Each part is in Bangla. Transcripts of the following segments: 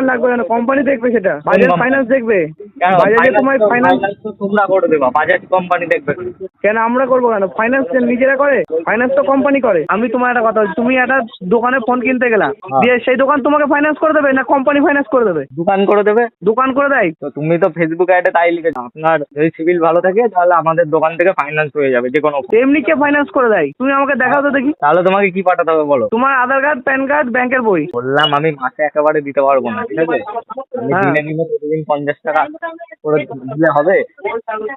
প্রমাণ লাগবে কেন কোম্পানি দেখবে সেটা। বাজাজ ফাইন্যান্স দেখবে। বাজাজে তোমার ফাইন্যান্স তোমরা করে দেবা। বাজাজ কোম্পানি দেখবে। কেন আমরা করব কেন? ফাইন্যান্স নিজেরা করে। ফাইন্যান্স তো কোম্পানি করে। আমি তোমার একটা কথা তুমি একটা দোকানে ফোন কিনতে গেলা। হ্যাঁ। দিয়ে সেই দোকান তোমাকে ফাইন্যান্স করে দেবে না কোম্পানি ফাইন্যান্স করে দেবে? দোকান করে দেবে? দোকান করে দেয়। তো তুমি তো ফেসবুক অ্যাডে তাই লিখেছো। আপনার যদি সিভিল ভালো থাকে তাহলে আমাদের দোকান থেকে ফাইন্যান্স হয়ে যাবে যে কোনো এমনি কে ফাইন্যান্স করে দেয়? তুমি আমাকে দেখাও তো দেখি। তাহলে তোমাকে কি পাঠাতে হবে বলো? তোমার আধার কার্ড প্যান কার্ড ব্যাংকের বই। বললাম আমি মাসে একেবারে দিতে পারব না। ঠিক আছে? আমি। দিনে দিনে প্রতিদিন পঞ্চাশ টাকা করে দিলে হবে।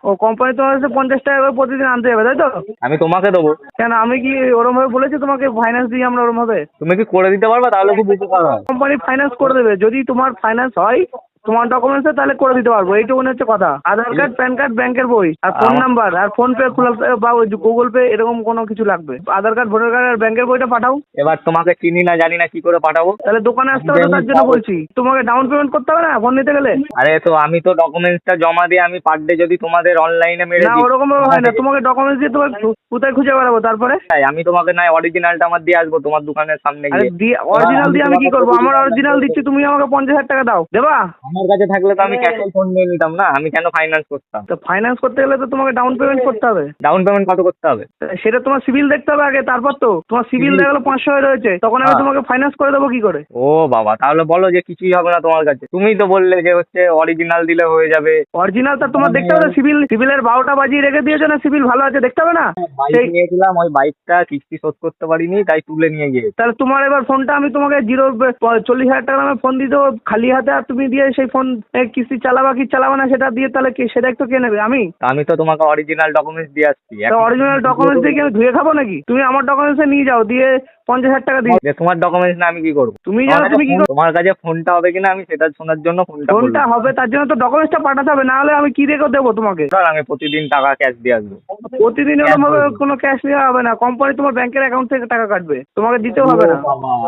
ও কোম্পানি তোমার কাছে পঞ্চাশ টাকা করে প্রতিদিন আনতে যাবে তাই তো? আমি তোমাকে দেবো। কেন? আমি কি ওরম ভাবে বলেছি তোমাকে ফাইন্যান্স দিই আমরা ওরম ভাবে তুমি কি করে দিতে পারবা? তাহলে খুব উপকার হয়। কোম্পানি ফাইন্যান্স করে দেবে। যদি তোমার ফাইন্যান্স হয় তোমার ডকুমেন্টসে তাহলে করে দিতে পারব। এইটুকুনি হচ্ছে কথা। আধার কার্ড প্যান কার্ড ব্যাংকের বই আর ফোন নাম্বার আর ফোন পে খোলা বা ওই গুগল পে এরকম কোনো কিছু লাগবে। আধার কার্ড ভোটার কার্ড আর ব্যাংকের বইটা পাঠাও। এবার তোমাকে চিনি না জানি না কি করে পাঠাবো? তাহলে দোকানে আসতে হবে তার জন্য বলছি। তোমাকে ডাউন পেমেন্ট করতে হবে না? ফোন নিতে গেলে? আরে তো আমি তো ডকুমেন্টসটা জমা দিয়ে আমি পার ডে যদি তোমাদের অনলাইনে মেরে না ওরকম ভাবে হয় না। তোমাকে ডকুমেন্টস দিয়ে তোমাকে কোথায় খুঁজে বেড়াবো? তারপরে? তাই আমি তোমাকে নয় অরিজিনালটা আমার দিয়ে আসব তোমার দোকানের সামনে গিয়ে। দিয়ে অরিজিনাল দিয়ে আমি কি করব? আমার অরিজিনাল দিচ্ছি তুমি আমাকে পঞ্চাশ হাজার টাকা দাও। দেবা? আমার কাছে থাকলে তো আমি ক্যাশে ফোন নিয়ে নিতাম না আমি কেন ফাইন্যান্স করতাম? তো ফাইন্যান্স করতে গেলে তো তোমাকে ডাউন পেমেন্ট করতে হবে। ডাউন পেমেন্ট কত করতে হবে? সেটা তোমার সিভিল দেখতে হবে আগে তারপর তো। তোমার সিভিল দেখা গেলো পাঁচশো হয়ে রয়েছে তখন আমি হ্যাঁ। তোমাকে ফাইন্যান্স করে দেবো কি করে? ও বাবা তাহলে বলো যে কিছুই হবে না তোমার কাছে। তুমিই তো বললে যে হচ্ছে অরিজিনাল দিলে হয়ে যাবে। অরিজিনাল তা তোমার দেখতে হবে সিভিল সিভিলের বারোটা বাজিয়ে রেখে দিয়েছ না সিভিল ভালো আছে দেখতে হবে না? বাইক নিয়েছিলাম ওই বাইকটা কিস্তি শোধ করতে পারিনি তাই তুলে নিয়ে গিয়ে তাহলে তোমার এবার ফোনটা আমি তোমাকে জিরো চল্লিশ হাজার টাকা দামে ফোন দেবো খালি হাতে আর তুমি দিয়ে সেই ফোন কিস্তি চালাবা কি চালাবা না সেটা দিয়ে তাহলে কে সেটা একটু কে নেবে? আমি? আমি তো তোমাকে অরিজিনাল ডকুমেন্টস দিয়ে আসছি। অরিজিনাল ডকুমেন্টস দিয়ে কি আমি ধুয়ে খাব নাকি? তুমি আমার ডকুমেন্টসে নিয়ে যাও দিয়ে পঞ্চাশ হাজার টাকা দিয়ে। তোমার ডকুমেন্টস না আমি কি করব? তুমি জানো তুমি কি তোমার কাছে ফোনটা হবে কিনা আমি সেটা শোনার জন্য ফোনটা ফোনটা হবে তার জন্য তো ডকুমেন্টসটা পাঠাতে হবে না হলে আমি কি রেখে দেবো তোমাকে? আমি প্রতিদিন টাকা ক্যাশ দিয়ে আসব। প্রতিদিন এরকমভাবে এরকম ভাবে কোনো ক্যাশ নেওয়া হবে না। কোম্পানি তোমার ব্যাংকের অ্যাকাউন্ট থেকে টাকা কাটবে। তোমাকে দিতেও হবে না।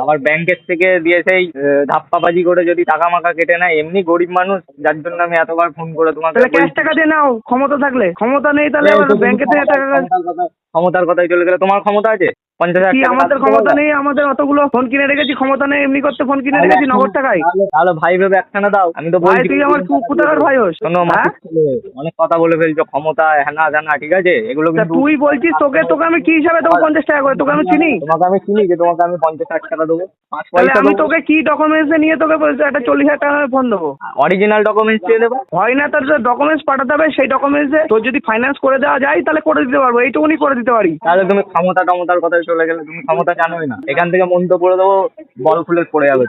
আবার ব্যাংকের থেকে দিয়ে সেই ধাপ্পাবাজি করে যদি টাকা মাখা কেটে নেয় এমনি গরিব মানুষ যার জন্য আমি এতবার ফোন করে তোমাকে তাহলে ক্যাশ টাকা দিয়ে নাও ক্ষমতা থাকলে। ক্ষমতা নেই তাহলে এই আবার ব্যাংকে থেকে টাকা ক্ষমতার কথাই চলে গেলে তোমার ক্ষমতা আছে? পঞ্চাশ হাজার আমাদের ক্ষমতা? নেই? আমাদের অতগুলো ফোন কিনে রেখেছি ক্ষমতা নেই এমনি করতে ফোন কিনে রেখেছি নগদ টাকায়। তাহলে- ভাই ভেবে একখানা দাও। আমি তো ভাই বলছি তুই আমার কোথাকার ভাই হোস? শোনো হ্যাঁ? মাসির ছেলে, অনেক কথা বলে ফেলছো ক্ষমতা হ্যানা জানা ঠিক আছে? এগুলো কিন্তু তুই বলছিস তোকে তোকে আমি কি হিসাবে দেবো পঞ্চাশ টাকা করে? তোকে আমি চিনি? তোমাকে আমি চিনি যে তোমাকে আমি পঞ্চাশ হাজার টাকা দেবো তাহলে আমি তোকে কি ডকুমেন্টস নিয়ে তোকে বলছি একটা চল্লিশ হাজার টাকা ফোন দেবো। অরিজিনাল ডকুমেন্টস দিয়ে দেবো। হয় না তার ডকুমেন্টস পাঠাতে হবে সেই ডকুমেন্টসে তোর যদি ফাইন্যান্স করে দেওয়া যায় তাহলে করে দিতে পারব এইটুকুনি করে দিতে পারি। তাহলে তুমি ক্ষমতা টমতার কথায় চলে গেলে তুমি ক্ষমতা জানোই না এখান থেকে মন্ত্র পড়ে দেবো, বল ফুলে পড়ে যাবে।